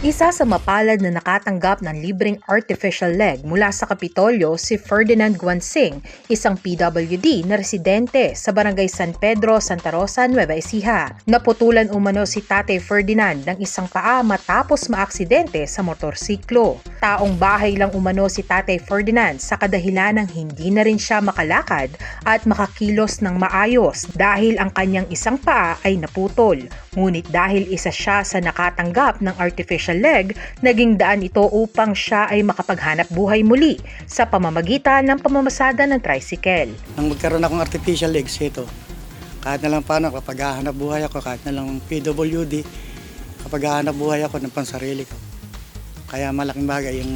Isa sa mapalad na nakatanggap ng libreng artificial leg mula sa Kapitolyo si Ferdinand Guansing, isang PWD na residente sa Barangay San Pedro, Santa Rosa, Nueva Ecija. Naputulan umano si Tate Ferdinand ng isang paa matapos maaksidente sa motorsiklo. Taong bahay lang umano si Tate Ferdinand sa kadahilan ng hindi na rin siya makalakad at makakilos ng maayos dahil ang kanyang isang paa ay naputol. Ngunit dahil isa siya sa nakatanggap ng artificial leg, naging daan ito upang siya ay makapaghanap buhay muli sa pamamagitan ng pamamasada ng tricycle. Nang magkaroon akong artificial legs, ito. Kahit na lang paano, kapag hahanap buhay ako, kahit na lang PWD, kapag hahanap buhay ako ng pansarili ko. Kaya malaking bagay yung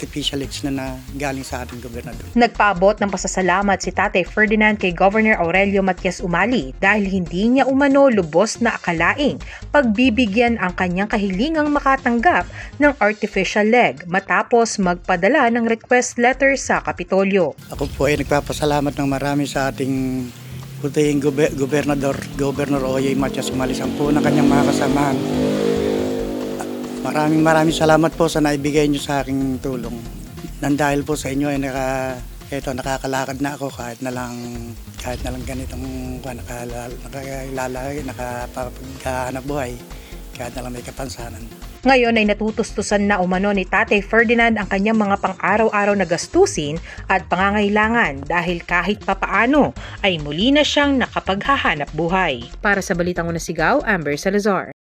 artificial legs na, na galing sa ating gobernador. Nagpaabot ng pasasalamat si Tate Ferdinand kay Governor Aurelio Matias Umali dahil hindi niya umano lubos na akalaing pagbibigyan ang kanyang kahilingang makatanggap ng artificial leg matapos magpadala ng request letter sa Kapitolyo. Ako po ay nagpapasalamat ng marami sa ating putihing gobe- gobernador, Governor Oye Matias Umalis, ang po ng kanyang mga kasamahan. Maraming maraming salamat po sa naibigay niyo sa aking tulong. Nang dahil po sa inyo ay naka, eto, nakakalakad na ako kahit na lang kahit na lang ganitong uh, nakala, nakakilala, nakapaghanap buhay, kahit na lang may kapansanan. Ngayon ay natutustusan na umano ni Tate Ferdinand ang kanyang mga pang-araw-araw na gastusin at pangangailangan dahil kahit papaano ay muli na siyang nakapaghahanap buhay. Para sa Balitang Unasigaw, Amber Salazar.